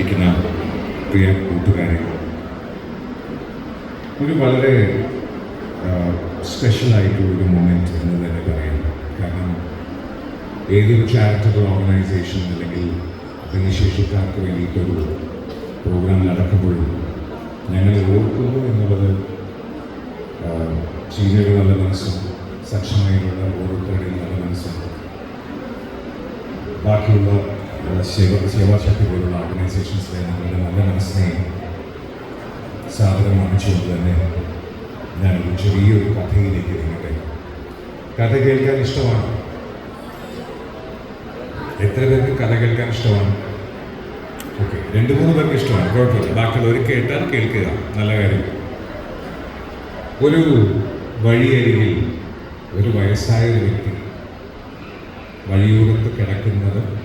ഇരിക്കുന്ന പ്രിയ കൂട്ടുകാരെ ഒരു വളരെ സ്പെഷ്യലായിട്ടുള്ള ഒരു മൊമെന്റ് എന്ന് തന്നെ പറയാം. കാരണം ഏതൊരു ചാരിറ്റബിൾ ഓർഗനൈസേഷൻ അല്ലെങ്കിൽ ഭിന്നശേഷിക്കാർക്ക് വേണ്ടിയിട്ടൊരു പ്രോഗ്രാം നടക്കുമ്പോഴും ഞങ്ങൾ ഓർക്കുന്നു എന്നുള്ളത് ചീനയുടെ നല്ല മനസ്സും സക്ഷമയിലുള്ള ഓരോരുത്തരുടെയും നല്ല മനസ്സും ബാക്കിയുള്ള സേവാശക്തി പോലുള്ള ഓർഗനൈസേഷൻസിലെ നിങ്ങളുടെ നല്ല മനസ്സിനെയും സാധനം വാങ്ങിച്ചുകൊണ്ട് തന്നെ ഞാനൊരു ചെറിയൊരു കഥയിലേക്ക് നീങ്ങട്ടെ. കഥ കേൾക്കാൻ ഇഷ്ടമാണ്. എത്ര പേർക്ക് കഥ കേൾക്കാൻ ഇഷ്ടമാണ്? ഓക്കെ രണ്ട് മൂന്ന് പേർക്ക് ഇഷ്ടമാണ്. കുഴപ്പമില്ല. ബാക്കിയുള്ളവർ കേട്ടാൽ കേൾക്കുക. നല്ല കാര്യം. ഒരു വഴിയരികിൽ ഒരു വയസ്സായ ഒരു വ്യക്തി വഴിയോടത്ത് കിടക്കുന്നത്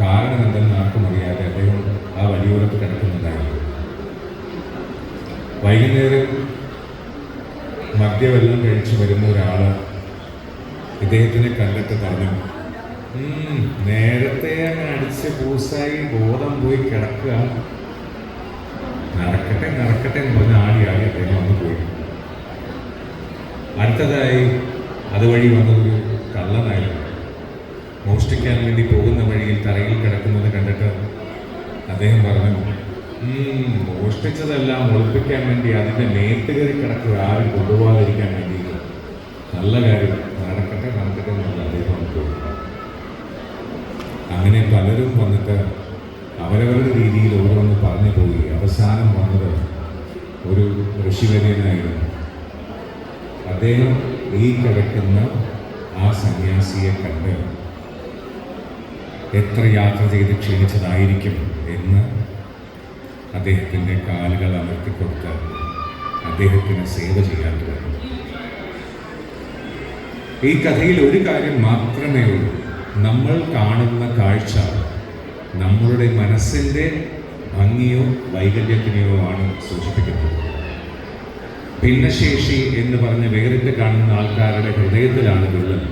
കാരണം എന്തെന്ന് ആർക്കും അറിയാതെ അദ്ദേഹം ആ വലിയോരത്ത് കിടക്കുന്നുണ്ടായിരുന്നു വൈകുന്നേരം മദ്യമെല്ലാം കഴിച്ച് വരുന്ന ഒരാൾ ഇദ്ദേഹത്തിനെ കണ്ടിട്ട് പറഞ്ഞു "ഉം, നേരത്തെ അങ്ങ് അടിച്ച് പൂസായി ബോധം പോയി കിടക്കുക. നടക്കട്ടെ നടക്കട്ടെ എന്ന് പറഞ്ഞ ആടി അദ്ദേഹം വന്ന് പോയി. അടുത്തതായി അതുവഴി വന്നതൊരു കള്ളനായിരുന്നു. മോഷ്ടിക്കാൻ വേണ്ടി പോകുന്ന വഴിയിൽ തറയിൽ കിടക്കുന്നത് കണ്ടിട്ട് അദ്ദേഹം പറഞ്ഞു "ഉം, മോഷ്ടിച്ചതെല്ലാം ഒളിപ്പിക്കാൻ വേണ്ടി അതിന്റെ മേത്ത് കയറി കിടക്കുക ആരും കൊണ്ടുപോകാതിരിക്കാൻ വേണ്ടി നല്ല കാര്യം നടക്കട്ടെ നടക്കട്ടെ എന്നുള്ള അദ്ദേഹം അങ്ങനെ പലരും വന്നിട്ട് അവരവരുടെ രീതിയിൽ ഓരോന്ന് പറഞ്ഞു പോയി. അവസാനം വന്നത് ഒരു ഋഷിവര്യനായിരുന്നു. അദ്ദേഹം ഈ കിടക്കുന്ന ആ സന്യാസിയെ കണ്ട് എത്ര യാത്ര ചെയ്ത് ക്ഷീണിച്ചതായിരിക്കും എന്ന് അദ്ദേഹത്തിന്റെ കാലുകൾ അമർത്തിക്കൊടുത്ത് അദ്ദേഹത്തിന് സേവ ചെയ്യാൻ തുടങ്ങി. ഈ കഥയിൽ ഒരു കാര്യം മാത്രമേ ഉള്ളൂ. നമ്മൾ കാണുന്ന കാഴ്ച നമ്മളുടെ മനസ്സിന്റെ ഭംഗിയോ വൈകല്യത്തിനെയോ ആണ് സൂചിപ്പിക്കുന്നത്. ഭിന്നശേഷി എന്ന് പറഞ്ഞ് വേറിട്ട് കാണുന്ന ആൾക്കാരുടെ ഹൃദയത്തിലാണ് വിള്ളൽ.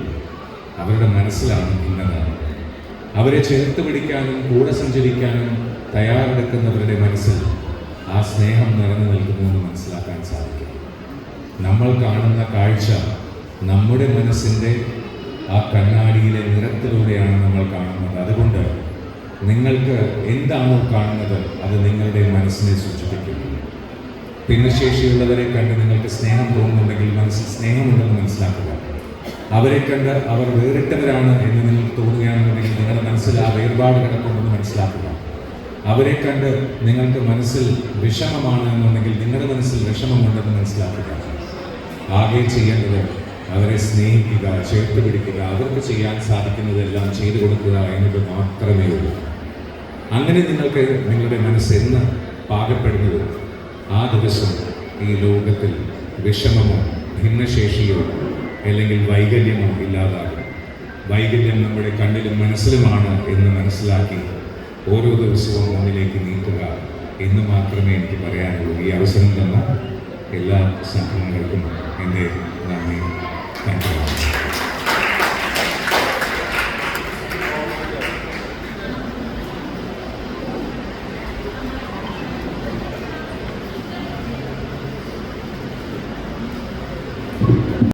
അവരുടെ മനസ്സിലാണ് ഭിന്നത. അവരെ ചേർത്ത് പിടിക്കാനും കൂടെ സഞ്ചരിക്കാനും തയ്യാറെടുക്കുന്നവരുടെ മനസ്സിൽ ആ സ്നേഹം നിറഞ്ഞു നിൽക്കുന്നുവെന്ന് മനസ്സിലാക്കാൻ സാധിക്കും. നമ്മൾ കാണുന്ന കാഴ്ച നമ്മുടെ മനസ്സിന്റെ ആ കണ്ണാടിയിലെ നിറത്തിലൂടെയാണ് നമ്മൾ കാണുന്നത്. അതുകൊണ്ട് നിങ്ങൾക്ക് എന്താണോ കാണുന്നത് അത് നിങ്ങളുടെ മനസ്സിനെ സൂചിപ്പിക്കുന്നു. ഭിന്നശേഷിയുള്ളവരെ കണ്ട് നിങ്ങൾക്ക് സ്നേഹം തോന്നുന്നുണ്ടെങ്കിൽ മനസ്സിൽ സ്നേഹമുണ്ടെന്ന് മനസ്സിലാക്കുക. അവരെ കണ്ട് അവർ വേറിട്ടവരാണ് എന്ന് നിങ്ങൾക്ക് തോന്നുകയാണെന്നുണ്ടെങ്കിൽ നിങ്ങളുടെ മനസ്സിൽ ആ വേർപാട് കിടക്കുന്നുണ്ടെന്ന് മനസ്സിലാക്കുക. അവരെ കണ്ട് നിങ്ങൾക്ക് മനസ്സിൽ വിഷമമാണ് എന്നുണ്ടെങ്കിൽ നിങ്ങളുടെ മനസ്സിൽ വിഷമമുണ്ടെന്ന് മനസ്സിലാക്കുക. ആകെ ചെയ്യേണ്ടത് അവരെ സ്നേഹിക്കുക ചേർത്ത് പിടിക്കുക അവർക്ക് ചെയ്യാൻ സാധിക്കുന്നതെല്ലാം ചെയ്തു കൊടുക്കുക എന്നത് മാത്രമേ ഉള്ളൂ. അങ്ങനെ നിങ്ങൾക്ക് നിങ്ങളുടെ മനസ്സ് എന്ന് പാകപ്പെടുന്നത് ആ ദിവസം ഈ ലോകത്തിൽ വിഷമമോ ഭിന്നശേഷിയോ അല്ലെങ്കിൽ വൈകല്യമോ ഇല്ലാതാകും. വൈകല്യം നമ്മുടെ കണ്ണിലും മനസ്സിലുമാണ് എന്ന് മനസ്സിലാക്കി ഓരോ ദിവസവും മുന്നിലേക്ക് നീക്കുക എന്ന് മാത്രമേ എനിക്ക് പറയാനുള്ളൂ. ഈ അവസരം തന്ന എല്ലാ സംഘടനകൾക്കും എന്റെ നന്ദി. താങ്ക്